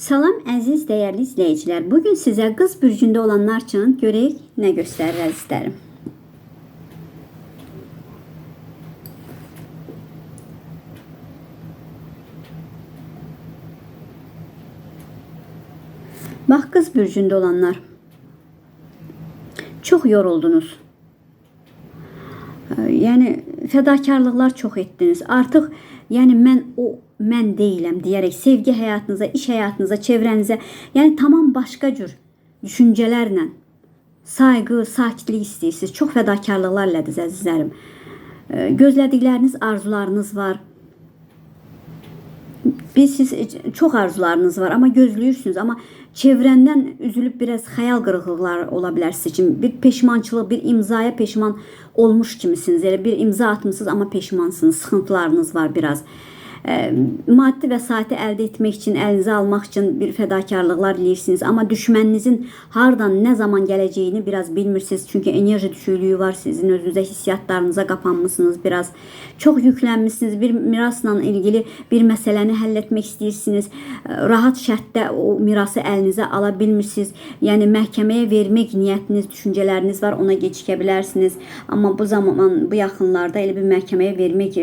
Salam əziz dəyərli izləyicilər. Bu gün sizə qız bürcündə olanlar üçün görək nə göstərir əzizlərim. Bax qız bürcündə olanlar. Çox yoruldunuz. Yəni fədakarlıqlar çox etdiniz. Artıq yəni mən o mən deyiləm deyərək sevgi həyatınıza, iş həyatınıza, çevrənizə, yəni tamam başqa cür düşüncələrlə sayğı, sakitlik istəyirsiniz. Çox fədakarlıqlar elədiniz əzizlərim. Gözlədikləriniz, arzularınız var. Biz siz çox arzularınız var, amma gözləyirsiniz, amma çevrəndən üzülüb biraz xəyal qırıqlıqları ola bilər sizin üçün. Bir peşmançılıq, bir imzaya peşman olmuş kimisiniz. Elə bir imza atmısınız, amma peşmansınız. Sıxıntılarınız var biraz. Ə, maddi vəsaiti əldə etmək üçün, əlinizə almaq üçün bir fədakarlıqlar eləyirsiniz, amma düşməninizin hardan, nə zaman gələcəyini biraz bilmirsiniz. Çünki enerji düşüklüyü var sizin özünüzə, hissiyatlarınıza qapanmısınız biraz. Çox yüklənmisiniz. Bir mirasla ilgili bir məsələni həll etmək istəyirsiniz. Rahat şərtdə o mirası əlinizə ala bilmirsiniz. Yəni məhkəməyə vermək niyyətiniz, düşüncələriniz var, ona gecikə bilərsiniz. Amma bu zaman, bu yaxınlarda elə bir məhkəməyə vermək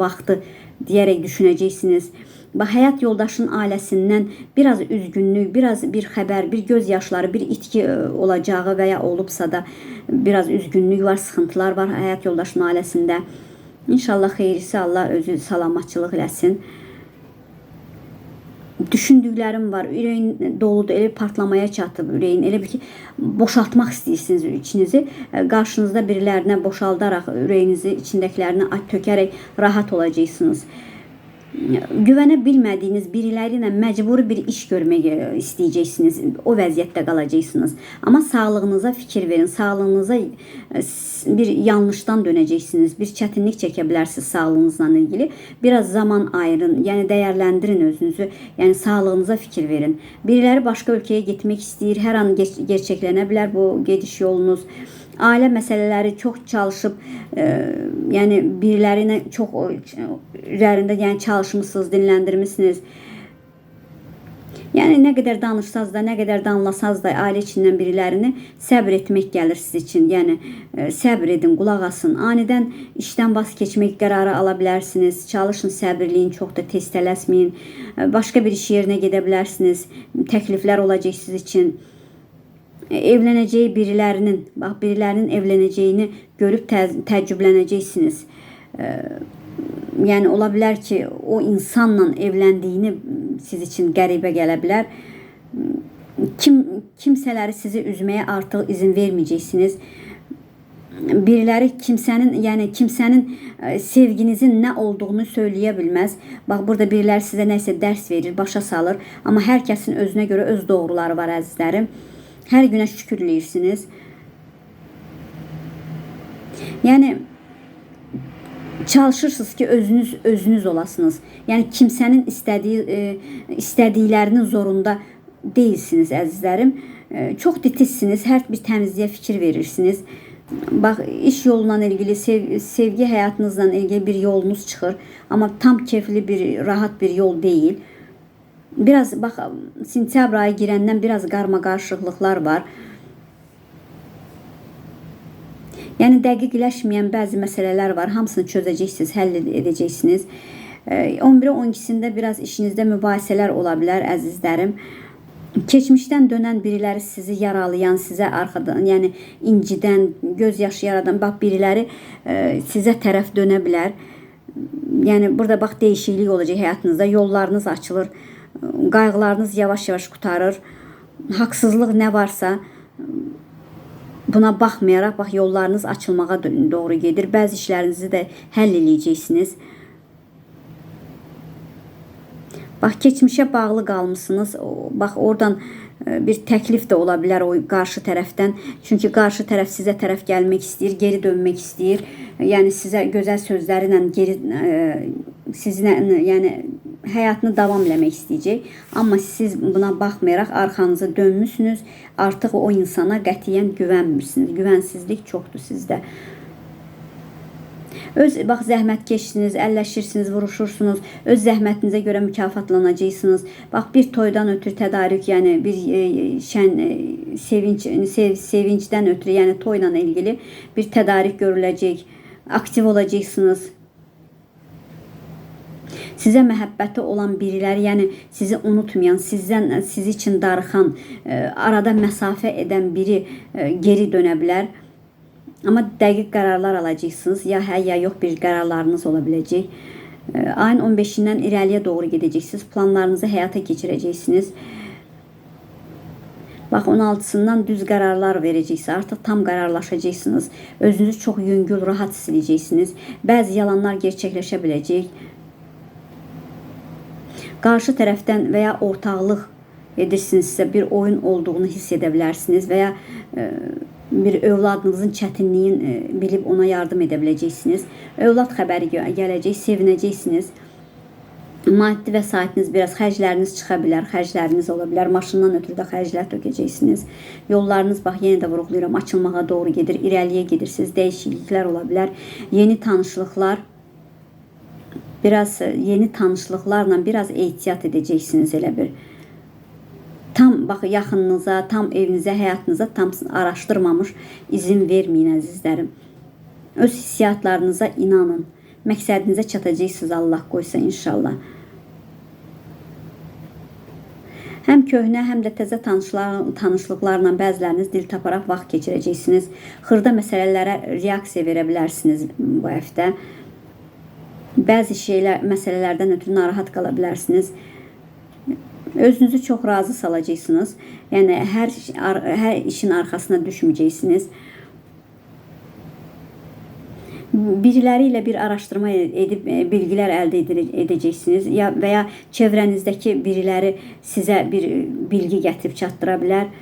vaxtı diyerek düşüneceksiniz. Bax, həyat yoldaşın ailəsindən biraz üzgünlük, biraz bir xəbər, bir göz yaşları, bir itki ə, olacağı və ya olubsa da biraz üzgünlük var, sıxıntılar var həyat yoldaşının ailəsində. İnşallah xeyrisi Allah özü salamatçılıq eləsin. Düşündüklərim var. Ürəyin doludur. Elə partlamaya çatıb ürəyin. Elə bir ki, boşaltmaq istəyirsiniz içinizi. Ə, Qarşınızda birilərinə boşaldaraq ürəyinizi içindəkilərini tökərək rahat olacaqsınız. Güvənə bilmədiyiniz biriləri ilə məcburi bir iş görmək istəyəcəksiniz. O vəziyyətdə qalacaqsınız. Amma sağlığınıza fikir verin. Sağlığınıza s- bir yanlışdan dönəcəksiniz. Bir çətinlik çəkə bilərsiniz sağlığınızla ilgili. Biraz zaman ayırın. Yəni dəyərləndirin özünüzü. Yəni sağlığınıza fikir verin. Biriləri başqa ölkəyə getmək istəyir. Hər an ger- gerçəklənə bilər bu gediş yolunuz. Ailə məsələləri çox çalışıb, e, yəni biriləri ilə çox üzərində yəni çalışmısınız, dinləndirmisiniz. Yəni nə qədər danışsaz da, nə qədər danlasaz da ailə içindən birilərini səbr etmək gəlir siz üçün. Yəni e, səbr edin, qulaq asın. Anidən işdən vaz keçmək qərarı ala bilərsiniz. Çalışın, səbirliyin, çox da tez tələsməyin. E, Başqa bir iş yerinə gedə bilərsiniz. Təkliflər olacaq siz üçün. E, evlənəcəyi birilərinin, bax birilərinin evlənəcəyini görüb tə- təəccüblənəcəksiniz. E, Yəni ola bilər ki, o insanla evləndiyini siz üçün qəribə gələ bilər. Kim kimsələri sizi üzməyə artıq izin verməyəcəksiniz. Biriləri kimsənin, yəni kimsənin ə, sevginizin nə olduğunu söyləyə bilməz. Bax burada biriləri sizə nəsə dərs verir, başa salır, amma hər kəsin özünə görə öz doğruları var əzizlərim. Hər günə şükürləyirsiniz. Yəni çalışırsınız ki özünüz özünüz olasınız. Yəni kimsənin istədiyi e, istədiklərinin zorunda deyilsiniz əzizlərim. E, çox titizsiniz, hər bir təmizliyə fikir verirsiniz. Bax iş yolundan ilgili sev, sevgi həyatınızla ilgili bir yolunuz çıxır, amma tam keyfli bir rahat bir yol deyil. Biraz bax sentyabr ayı girəndən biraz qarma-qarışıqlıqlar var. Yəni dəqiqləşməyən bəzi məsələlər var. Hamısını çözəcəksiniz, həll ed- edəcəksiniz. Ee, 11-ə 12-sində biraz işinizdə mübahisələr ola bilər əzizlərim. Keçmişdən dönən biriləri sizi yaralayan, sizə arxadan, yəni incidən, göz yaşı yaradan bax biriləri e, sizə tərəf dönə bilər. Yəni burada bax dəyişiklik olacaq həyatınızda, yollarınız açılır, qayğılarınız yavaş-yavaş qutarır. Haqsızlıq nə varsa Buna baxmayaraq bax yollarınız açılmağa doğru gedir. Bəzi işlərinizi də həll eləyəcəksiniz. Bax keçmişə bağlı qalmısınız. Bax oradan e, bir təklif də ola bilər o qarşı tərəfdən. Çünki qarşı tərəf sizə tərəf gəlmək istəyir, geri dönmək istəyir. Yəni sizə gözəl sözləri ilə geri e, sizinlə yəni həyatını davam eləmək istəyəcək. Amma siz buna baxmayaraq arxanızı dönmüsünüz. Artıq o insana qətiyyən güvənmirsiniz. Güvənsizlik çoxdur sizdə. Öz bax zəhmətkeşsiniz, əlləşirsiniz, vuruşursunuz. Öz zəhmətinizə görə mükafatlanacaqsınız. Bax bir toydan ötürü tədarük, yəni bir e, şən e, sevinç sev, sevincdən ötürü, yəni toyla ilgili bir tədarük görüləcək. Aktiv olacaqsınız. Sizə məhəbbəti olan biriləri, yəni sizi unutmayan, sizdən siz üçün darıxan, e, arada məsafə edən biri e, geri dönə bilər. Amma dəqiq qərarlar alacaqsınız. Ya hə, ya yox bir qərarlarınız ola biləcək. E, Ayın 15-dən irəliyə doğru gedəcəksiniz. Planlarınızı həyata keçirəcəksiniz. Bax 16-sından düz qərarlar verəcəksiniz. Artıq tam qərarlaşacaqsınız. Özünüzü çox yüngül, rahat hiss edəcəksiniz. Bəzi yalanlar gerçəkləşə biləcək. Qarşı tərəfdən və ya ortaqlıq edirsinizsə bir oyun olduğunu hiss edə bilərsiniz və ya e, bir övladınızın çətinliyin e, bilib ona yardım edə biləcəksiniz. Övlad xəbəri gə- gələcək, sevinəcəksiniz. Maddi vəsaitiniz biraz xərcləriniz çıxa bilər, xərcləriniz ola bilər. Maşından ötürü də xərclər tökəcəksiniz. Yollarınız bax yenə də vurğulayıram, açılmağa doğru gedir, irəliyə gedirsiniz. Dəyişikliklər ola bilər. Yeni tanışlıqlar biraz e, yeni tanışlıqlarla biraz ehtiyat edəcəksiniz elə bir tam bax yaxınınıza, tam evinizə, həyatınıza tam araşdırmamış izin verməyin əzizlərim. Öz hissiyatlarınıza inanın. Məqsədinizə çatacaqsınız Allah qoysa inşallah. Həm köhnə, həm də təzə tanışlar, tanışlıqlarla bəziləriniz dil taparaq vaxt keçirəcəksiniz. Xırda məsələlərə reaksiya verə bilərsiniz bu həftə. Bəzi şeylər, məsələlərdən ötürü narahat qala bilərsiniz. Özünüzü çox razı salacaqsınız. Yəni hər hər işin arxasına düşməyəcəksiniz. Biriləri ilə bir araşdırma edib e, bilgilər əldə edə- edəcəksiniz ya və ya çevrənizdəki biriləri sizə bir bilgi gətirib çatdıra bilər.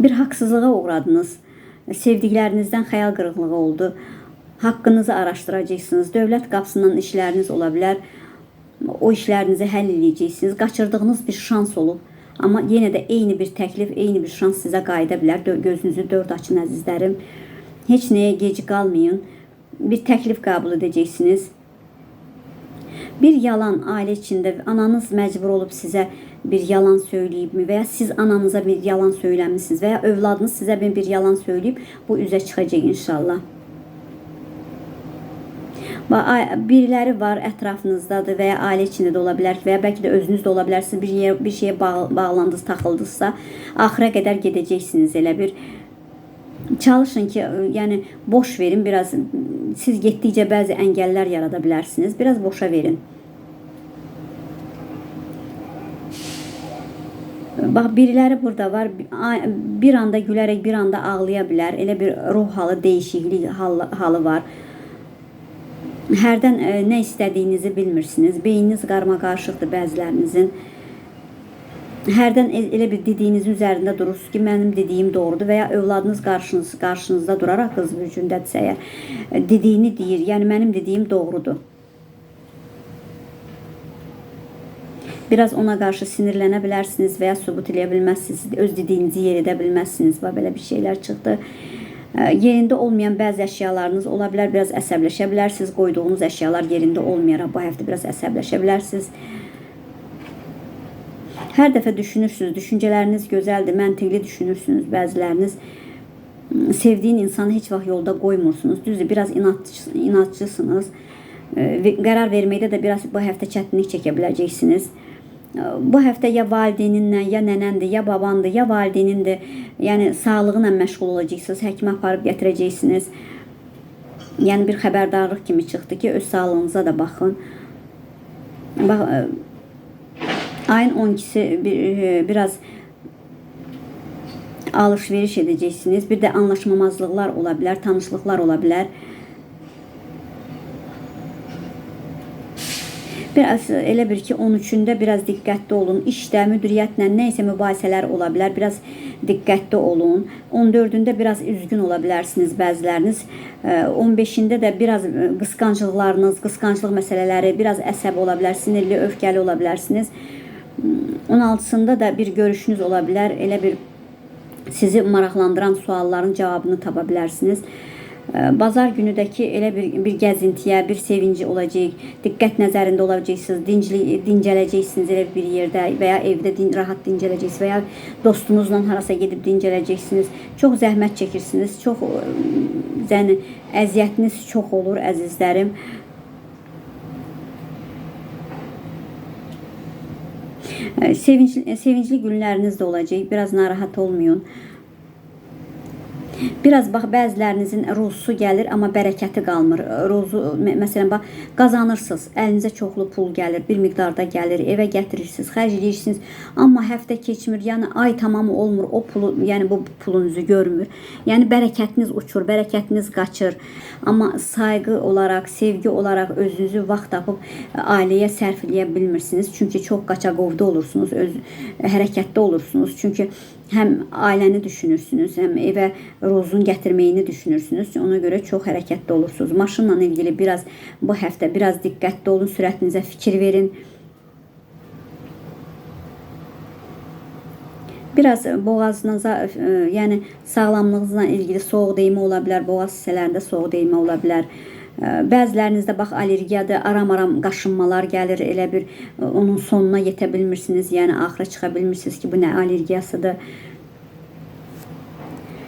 Bir haqsızlığa uğradınız. Sevdiklərinizdən xəyal qırıqlığı oldu. Haqqınızı araşdıracaqsınız. Dövlət qapısından işləriniz ola bilər. O işlərinizi həll edəcəksiniz. Qaçırdığınız bir şans olub. Amma yenə də eyni bir təklif, eyni bir şans sizə qayıda bilər. Gözünüzü dörd açın əzizlərim. Heç nəyə gec qalmayın. Bir təklif qəbul edəcəksiniz. Bir yalan ailə içində ananız məcbur olub sizə bir yalan söyləyibmi və ya siz ananıza bir yalan söyləmisiniz və ya övladınız sizə bir yalan söyləyib bu üzə çıxacaq inşallah. Biriləri var ətrafınızdadır və ya ailə içində də ola bilər və ya bəlkə də özünüz də ola bilərsiniz. Bir yer bir şeyə bağ, bağlandınız, taxıldınızsa, axıra qədər gedəcəksiniz elə bir çalışın ki, yəni boş verin, biraz siz getdikcə bəzi əngəllər yarada bilərsiniz. Biraz boşa verin. Bax biriləri burada var. Bir anda gülərək, bir anda ağlaya bilər. Elə bir ruh halı, dəyişiklik halı, halı var. Hərdən e, nə istədiyinizi bilmirsiniz. Beyniniz qarma-qarışıqdır bəzilərinizin. Hərdən el- elə bir dediyinizin üzərində durursunuz ki, mənim dediyim doğrudur və ya övladınız qarşınız, qarşınızda duraraq qız gücündədirsə əgər e, dediyini deyir. Yəni mənim dediyim doğrudur. Biraz ona qarşı sinirlənə bilərsiniz və ya sübut eləyə bilməzsiniz. Öz dediyinizi yer edə bilməzsiniz. Və belə bir şeylər çıxdı. Ə, Yerində olmayan bəzi əşyalarınız ola bilər, biraz əsəbləşə bilərsiniz. Qoyduğunuz əşyalar yerində olmayaraq bu həftə biraz əsəbləşə bilərsiniz. Hər dəfə düşünürsünüz, düşüncələriniz gözəldir, məntiqli düşünürsünüz. Bəziləriniz m, sevdiyin insanı heç vaxt yolda qoymursunuz. Düzdür, biraz inatçı, inatçısınız. Və Qərar verməkdə də biraz bu həftə çətinlik çəkə biləcəksiniz. Bu həftə ya valideyninlə, ya nənəndir, ya babandır, ya valideynindir. Yəni sağlığınla məşğul olacaqsınız, həkimə aparıb gətirəcəksiniz. Yəni bir xəbərdarlıq kimi çıxdı ki, öz sağlığınıza da baxın. Bax ə, ayın 12-si bir, e, biraz alış-veriş edəcəksiniz. Bir də anlaşmamazlıqlar ola bilər, tanışlıqlar ola bilər. Biraz elə bir ki, 13-ündə biraz diqqətli olun. İşdə, müdiriyyətlə nə isə mübahisələr ola bilər. Biraz diqqətli olun. 14-ündə biraz üzgün ola bilərsiniz bəziləriniz. Ə, 15-ində də biraz qısqanclıqlarınız, qısqanclıq məsələləri, biraz əsəb ola bilər, sinirli, öfkəli ola bilərsiniz. 16-sında da bir görüşünüz ola bilər. Elə bir sizi maraqlandıran sualların cavabını tapa bilərsiniz. Bazar günüdəki elə bir, bir gəzintiyə, bir sevinci olacaq, diqqət nəzərində olacaqsınız, dincli, dincələcəksiniz elə bir yerdə və ya evdə din, rahat dincələcəksiniz və ya dostunuzla harasa gedib dincələcəksiniz. Çox zəhmət çəkirsiniz, çox yəni əziyyətiniz çox olur əzizlərim. Ee, Sevincli, sevincli günləriniz də olacaq. Biraz narahat olmayın. Biraz bax bəzilərinizin ruzusu gəlir, amma bərəkəti qalmır. Ruzu mə- məsələn bax qazanırsınız, əlinizə çoxlu pul gəlir, bir miqdarda gəlir, evə gətirirsiniz, xərcləyirsiniz, amma həftə keçmir, yəni ay tamamı olmur, o pulu, yəni bu pulunuzu görmür. Yəni bərəkətiniz uçur, bərəkətiniz qaçır. Amma sayğı olaraq, sevgi olaraq özünüzü vaxt tapıb ə, ailəyə sərf eləyə bilmirsiniz. Çünki çox qaçaqovda olursunuz, öz hərəkətdə olursunuz. Çünki həm ailəni düşünürsünüz, həm evə rozun gətirməyini düşünürsünüz. Ona görə çox hərəkətdə olursunuz. Maşınla ilgili biraz bu həftə biraz diqqətli olun, sürətinizə fikir verin. Biraz boğazınıza, ə, yəni sağlamlığınızla ilgili soyuq dəymə ola bilər, boğaz hissələrində soyuq dəymə ola bilər. Bəzilərinizdə bax allergiyadır, aram-aram qaşınmalar gəlir, elə bir onun sonuna yetə bilmirsiniz, yəni axıra çıxa bilmirsiniz ki, bu nə allergiyasıdır.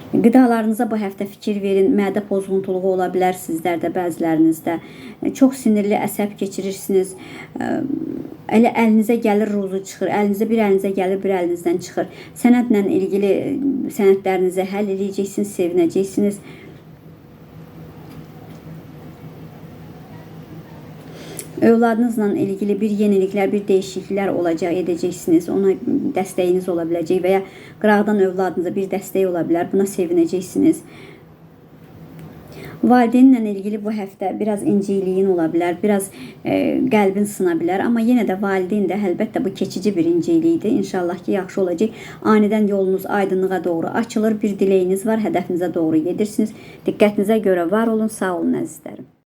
Qidalarınıza bu həftə fikir verin. Mədə pozğuntuluğu ola bilər sizlərdə, bəzilərinizdə. Çox sinirli, əsəb keçirirsiniz. Elə əlinizə gəlir ruzu çıxır. Əlinizə bir əlinizə gəlir, bir əlinizdən çıxır. Sənədlə ilgili sənədlərinizi həll edəcəksiniz, sevinəcəksiniz. Övladınızla ilgili bir yeniliklər, bir dəyişikliklər olacaq, edəcəksiniz. Ona dəstəyiniz ola biləcək və ya qıraqdan övladınıza bir dəstək ola bilər. Buna sevinəcəksiniz. Valideynlə ilgili bu həftə biraz incikliyin ola bilər, biraz e, qəlbin sına bilər, amma yenə də valideyn də əlbəttə bu keçici bir inciklikdir. İnşallah ki, yaxşı olacaq. Anidən yolunuz aydınlığa doğru açılır. Bir diləyiniz var, hədəfinizə doğru gedirsiniz. Diqqətinizə görə var olun, sağ olun əzizlərim.